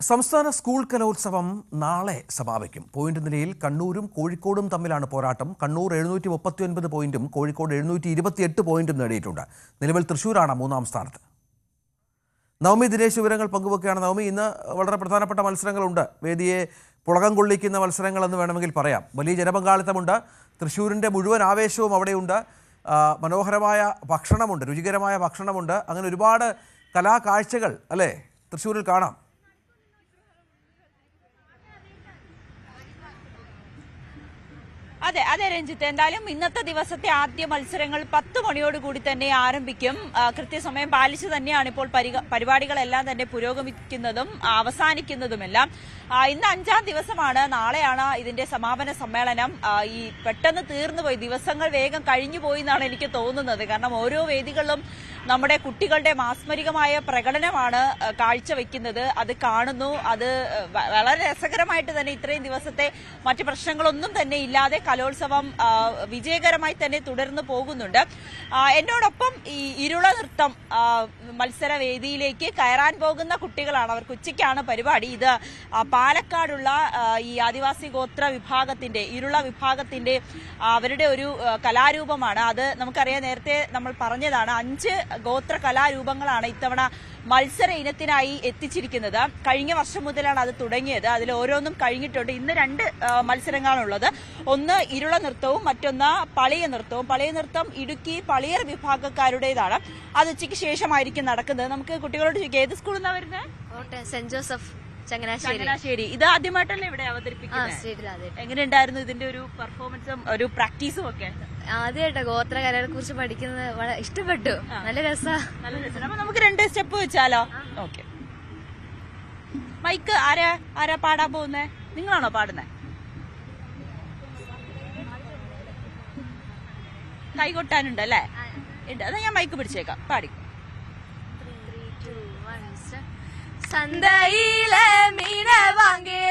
സംസ്ഥാന സ്കൂൾ കലോത്സവം നാളെ സമാപിക്കും പോയിന്റ് നിലയിൽ കണ്ണൂരും കോഴിക്കോടും തമ്മിലാണ് പോരാട്ടം. കണ്ണൂർ എഴുന്നൂറ്റി മുപ്പത്തി ഒൻപത് പോയിന്റും കോഴിക്കോട് എഴുന്നൂറ്റി ഇരുപത്തിയെട്ട് പോയിന്റും നേടിയിട്ടുണ്ട്. നിലവിൽ തൃശൂരാണ് മൂന്നാം സ്ഥാനത്ത്. നവമി ദിനേശ് വിവരങ്ങൾ പങ്കുവെക്കുകയാണ്. നവമി ഇന്ന് വളരെ പ്രധാനപ്പെട്ട മത്സരങ്ങളുണ്ട്. വേദിയെ പുളകം കൊള്ളിക്കുന്ന മത്സരങ്ങളെന്ന് വേണമെങ്കിൽ പറയാം. വലിയ ജനപങ്കാളിത്തമുണ്ട്. തൃശ്ശൂരിന്റെ മുഴുവൻ ആവേശവും അവിടെയുണ്ട്. മനോഹരമായ ഭക്ഷണമുണ്ട്. രുചികരമായ ഭക്ഷണമുണ്ട്. അങ്ങനെ ഒരുപാട് കലാകാഴ്ചകൾ അല്ലേ? തൃശ്ശൂരിൽ കാണാം. അതെ അതെ രഞ്ജിത്ത്. എന്തായാലും ഇന്നത്തെ ദിവസത്തെ ആദ്യ മത്സരങ്ങൾ പത്ത് മണിയോട് കൂടി തന്നെ ആരംഭിക്കും. കൃത്യസമയം പാലിച്ച് തന്നെയാണ് ഇപ്പോൾ പരിപാടികളെല്ലാം തന്നെ പുരോഗമിക്കുന്നതും അവസാനിക്കുന്നതുമെല്ലാം. ഇന്ന് അഞ്ചാം ദിവസമാണ്. നാളെയാണ് ഇതിന്റെ സമാപന സമ്മേളനം. ഈ പെട്ടെന്ന് തീർന്നുപോയി. ദിവസങ്ങൾ വേഗം കഴിഞ്ഞു പോയി എന്നാണ് എനിക്ക് തോന്നുന്നത്. കാരണം ഓരോ വേദികളിലും നമ്മുടെ കുട്ടികളുടെ മാസ്മരികമായ പ്രകടനമാണ് കാഴ്ചവെക്കുന്നത്. അത് കാണുന്നു. അത് വളരെ രസകരമായിട്ട് തന്നെ ഇത്രയും ദിവസത്തെ മറ്റ് പ്രശ്നങ്ങളൊന്നും തന്നെ ഇല്ലാതെ കലോത്സവം വിജയകരമായി തന്നെ തുടർന്നു പോകുന്നുണ്ട്. എന്നോടൊപ്പം ഈ ഇരുള നൃത്തം മത്സരവേദിയിലേക്ക് മത്സര വേദിയിലേക്ക് കയറാൻ പോകുന്ന കുട്ടികളാണ്. അവർക്ക് ഉച്ചയ്ക്കാണ് പരിപാടി. ഇത് പാലക്കാടുള്ള ഈ ആദിവാസി ഗോത്ര വിഭാഗത്തിന്റെ ഇരുള വിഭാഗത്തിന്റെ അവരുടെ ഒരു കലാരൂപമാണ്. അത് നമുക്കറിയാം നേരത്തെ നമ്മൾ പറഞ്ഞതാണ് അഞ്ച് ഗോത്ര കലാരൂപങ്ങളാണ് ഇത്തവണ മത്സര ഇനത്തിനായി എത്തിച്ചിരിക്കുന്നത്. കഴിഞ്ഞ വർഷം മുതലാണ് അത് തുടങ്ങിയത്. അതിൽ ഓരോന്നും കഴിഞ്ഞിട്ടുണ്ട്. ഇന്ന് രണ്ട് മത്സരങ്ങളാണുള്ളത്. ഒന്ന് ഇരുള നൃത്തവും മറ്റൊന്ന് പളിയ നൃത്തവും. പളിയ നൃത്തം ഇടുക്കി പളിയർ വിഭാഗക്കാരുടേതാണ്. അത് ഉച്ചയ്ക്ക് ശേഷമായിരിക്കും നടക്കുന്നത്. നമുക്ക് കുട്ടികളോട് ചോദിക്കാം. ഏത് സ്കൂളിൽ നിന്നാണ് വരുന്നത് സെന്റ് ജോസഫ്. ചങ്ങനാശ്ശേരി. ഇത് ആദ്യമായിട്ടല്ലേ ഇവിടെ അവതരിപ്പിക്കുന്നത്? എങ്ങനെയുണ്ടായിരുന്നു ഇതിന്റെ ഒരു പെർഫോമൻസും ഒരു പ്രാക്ടീസും ഒക്കെ? ആദ്യമായിട്ടോ ഗോത്ര കലയെ കുറിച്ച് പഠിക്കുന്നത് വളരെ ഇഷ്ടപ്പെട്ടു. നല്ല രസാ. നല്ല രസം. അപ്പൊ നമുക്ക് രണ്ട് സ്റ്റെപ്പ് വെച്ചാലോ? ഓക്കെ മൈക്ക് ആരാ ആരാ പാടാൻ പോകുന്നേ? നിങ്ങളാണോ പാടുന്നേ? കൈകൊട്ടാനുണ്ട് അല്ലേ ഉണ്ട്. അതാ ഞാൻ മൈക്ക് പിടിച്ചേക്കാം. പാടി. சந்தையில மீன வாங்கிய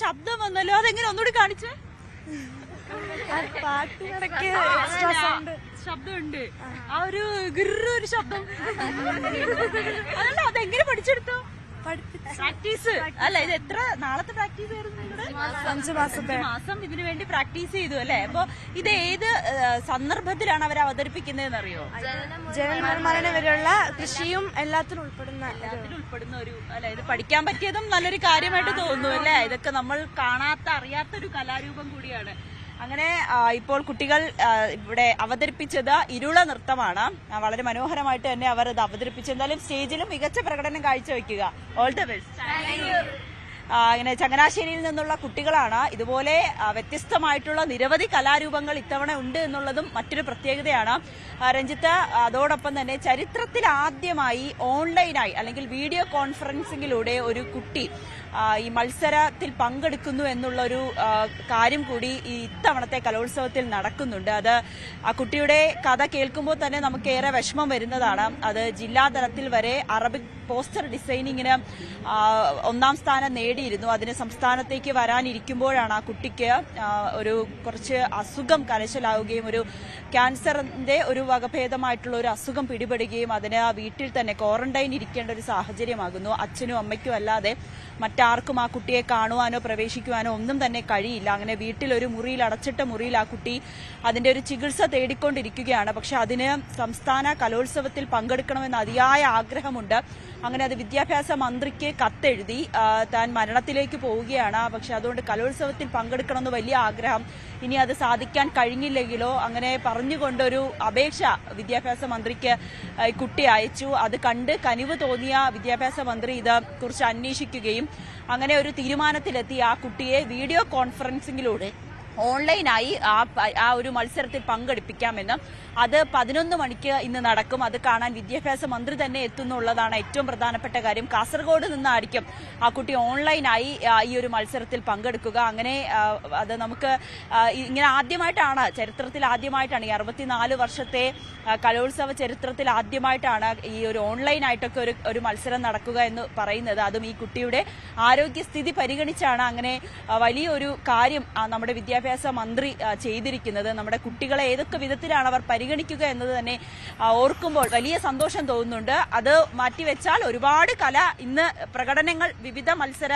ശബ്ദം വന്നല്ലോ. അതെങ്ങനെ ഒന്നുകൂടി കാണിച്ചേ? ശബ്ദമുണ്ട്. ആ ഒരു ഗിറൊരു ഒരു ശബ്ദം. അതല്ല അതെങ്ങനെ പഠിച്ചെടുത്തു? പ്രാക്ടീസ്. അല്ല ഇത് എത്ര നാളത്തെ പ്രാക്ടീസ് ആയിരുന്നു അഞ്ചു മാസത്തെ. മാസം ഇതിനു വേണ്ടി പ്രാക്ടീസ് ചെയ്തു അല്ലെ? അപ്പൊ ഇത് ഏത് സന്ദർഭത്തിലാണ് അവർ അവതരിപ്പിക്കുന്നതെന്ന് അറിയോ ജനനിർമ്മാണ വരെയുള്ള കൃഷിയും എല്ലാത്തിലും ഉൾപ്പെടുന്ന ഉൾപ്പെടുന്ന ഒരു അല്ലെ ഇത് പഠിക്കാൻ പറ്റിയതും നല്ലൊരു കാര്യമായിട്ട് തോന്നുന്നു അല്ലെ? ഇതൊക്കെ നമ്മൾ കാണാത്ത അറിയാത്തൊരു കലാരൂപം കൂടിയാണ്. അങ്ങനെ ഇപ്പോൾ കുട്ടികൾ ഇവിടെ അവതരിപ്പിച്ചത് ഇരുള നൃത്തമാണ്. വളരെ മനോഹരമായിട്ട് തന്നെ അവർ ഇത് അവതരിപ്പിച്ചു. എന്തായാലും സ്റ്റേജിലും മികച്ച പ്രകടനം കാഴ്ചവെക്കുക. ഓൾ ദ ബെസ്റ്റ് ഇങ്ങനെ ചങ്ങനാശ്ശേരിയിൽ നിന്നുള്ള കുട്ടികളാണ്. ഇതുപോലെ വ്യത്യസ്തമായിട്ടുള്ള നിരവധി കലാരൂപങ്ങൾ ഇത്തവണ ഉണ്ട് എന്നുള്ളതും മറ്റൊരു പ്രത്യേകതയാണ്. രഞ്ജിത്ത് അതോടൊപ്പം തന്നെ ചരിത്രത്തിൽ ആദ്യമായി ഓൺലൈനായി അല്ലെങ്കിൽ വീഡിയോ കോൺഫറൻസിംഗിലൂടെ ഒരു കുട്ടി ഈ മത്സരത്തിൽ പങ്കെടുക്കുന്നു എന്നുള്ള ഒരു കാര്യം കൂടി ഈ ഇത്തവണത്തെ കലോത്സവത്തിൽ നടക്കുന്നുണ്ട്. അത് ആ കുട്ടിയുടെ കഥ കേൾക്കുമ്പോൾ തന്നെ നമുക്കേറെ വിഷമം വരുന്നതാണ്. അത് ജില്ലാതലത്തിൽ വരെ അറബിക് പോസ്റ്റർ ഡിസൈനിങ്ങിന് ഒന്നാം സ്ഥാനം നേടിയിരുന്നു അതിന് സംസ്ഥാനത്തേക്ക് വരാനിരിക്കുമ്പോഴാണ് ആ കുട്ടിക്ക് ഒരു കുറച്ച് അസുഖം കലശലാവുകയും ഒരു ക്യാൻസറിന്റെ ഒരു വകഭേദമായിട്ടുള്ള ഒരു അസുഖം പിടിപെടുകയും അതിന് ആ വീട്ടിൽ തന്നെ ക്വാറന്റൈൻ ഇരിക്കേണ്ട ഒരു സാഹചര്യമാകുന്നു. അച്ഛനും അമ്മയ്ക്കും അല്ലാതെ മറ്റാർക്കും ആ കുട്ടിയെ കാണുവാനോ പ്രവേശിക്കുവാനോ ഒന്നും തന്നെ കഴിയില്ല. അങ്ങനെ വീട്ടിൽ ഒരു മുറിയിൽ അടച്ചിട്ട മുറിയിൽ ആ കുട്ടി അതിന്റെ ഒരു ചികിത്സ തേടിക്കൊണ്ടിരിക്കുകയാണ്. പക്ഷെ അതിന് സംസ്ഥാന കലോത്സവത്തിൽ പങ്കെടുക്കണമെന്ന് അതിയായ ആഗ്രഹമുണ്ട്. അങ്ങനെ അത് വിദ്യാഭ്യാസ മന്ത്രിക്ക് കത്തെഴുതി താൻ മരണത്തിലേക്ക് പോവുകയാണ്. പക്ഷെ അതുകൊണ്ട് കലോത്സവത്തിൽ പങ്കെടുക്കണമെന്ന് വലിയ ആഗ്രഹം. ഇനി അത് സാധിക്കാൻ കഴിഞ്ഞില്ലെങ്കിലോ? അങ്ങനെ പറഞ്ഞുകൊണ്ടൊരു അപേക്ഷ വിദ്യാഭ്യാസ മന്ത്രിക്ക് കുട്ടി അയച്ചു. അത് കണ്ട് കനിവ് തോന്നിയ വിദ്യാഭ്യാസ മന്ത്രി ഇത് കുറിച്ച് അന്വേഷിക്കുകയും അങ്ങനെ ഒരു തീരുമാനത്തിലെത്തി ആ കുട്ടിയെ വീഡിയോ കോൺഫറൻസിംഗിലൂടെ ഓൺലൈനായി ആ ആ ഒരു മത്സരത്തിൽ പങ്കെടുപ്പിക്കാമെന്ന്. അത് പതിനൊന്ന് മണിക്ക് ഇന്ന് നടക്കും. അത് കാണാൻ വിദ്യാഭ്യാസ മന്ത്രി തന്നെ എത്തുന്നുള്ളതാണ് ഏറ്റവും പ്രധാനപ്പെട്ട കാര്യം. കാസർഗോഡ് നിന്നായിരിക്കും ആ കുട്ടി ഓൺലൈനായി ഈ ഒരു മത്സരത്തിൽ പങ്കെടുക്കുക. അങ്ങനെ അത് നമുക്ക് ഇങ്ങനെ ആദ്യമായിട്ടാണ് ചരിത്രത്തിൽ ആദ്യമായിട്ടാണ് ഈ അറുപത്തിനാല് വർഷത്തെ കലോത്സവ ചരിത്രത്തിൽ ആദ്യമായിട്ടാണ് ഈ ഒരു ഓൺലൈനായിട്ടൊക്കെ ഒരു ഒരു മത്സരം നടക്കുക എന്ന് പറയുന്നത്. അതും ഈ കുട്ടിയുടെ ആരോഗ്യസ്ഥിതി പരിഗണിച്ചാണ്. അങ്ങനെ വലിയൊരു കാര്യം നമ്മുടെ വിദ്യാഭ്യാസ മന്ത്രി ആ, ചെയ്തിരിക്കുന്നത്. നമ്മുടെ കുട്ടികളെ ഏതൊക്കെ വിധത്തിലാണ് അവർ പരിഗണിക്കുക എന്നത് തന്നെ ഓർക്കുമ്പോൾ വലിയ സന്തോഷം തോന്നുന്നുണ്ട്. അത് മാറ്റിവെച്ചാൽ ഒരുപാട് കല ഇന്ന് പ്രകടനങ്ങൾ വിവിധ മത്സര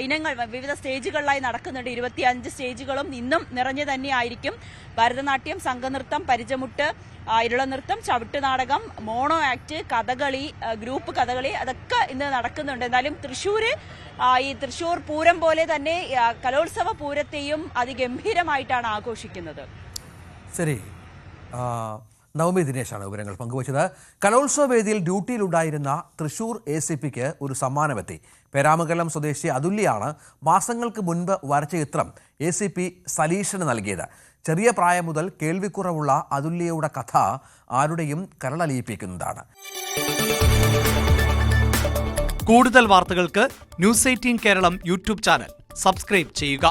ഇനങ്ങൾ വിവിധ സ്റ്റേജുകളിലായി നടക്കുന്നുണ്ട്. ഇരുപത്തിയഞ്ച് സ്റ്റേജുകളും ഇന്നും നിറഞ്ഞു തന്നെയായിരിക്കും. ഭരതനാട്യം സംഘനൃത്തം പരിചമുട്ട് ആ, Chavittu Natakam mono act Kathakali group Kathakali അതൊക്കെ ഇന്ന് നടക്കുന്നുണ്ട്. എന്നാലും തൃശ്ശൂര് ഈ തൃശ്ശൂർ പൂരം പോലെ തന്നെ കലോത്സവ പൂരത്തെയും അതിഗംഭീരമായിട്ടാണ് ആഘോഷിക്കുന്നത്. ശരി. നവമി ദിനേശാണ് വിവരങ്ങൾ പങ്കുവച്ചത്. കലോത്സവ വേദിയിൽ ഡ്യൂട്ടിയിലുണ്ടായിരുന്ന തൃശൂർ എ സി പിക്ക് ഒരു സമ്മാനമെത്തി. പേരാമംഗലം സ്വദേശി അതുല്യാണ് മാസങ്ങൾക്ക് മുൻപ് വരച്ച ചിത്രം എ സി പി സലീഷിന് നൽകിയത്. ചെറിയ പ്രായം മുതൽ കേൾവിക്കുറവുള്ള അതുല്യയുടെ കഥ ആരുടെയും കരളലിയിപ്പിക്കുന്നതാണ്. കൂടുതൽ വാർത്തകൾക്ക് news eighteen Keralam YouTube channel subscribe ചെയ്യുക.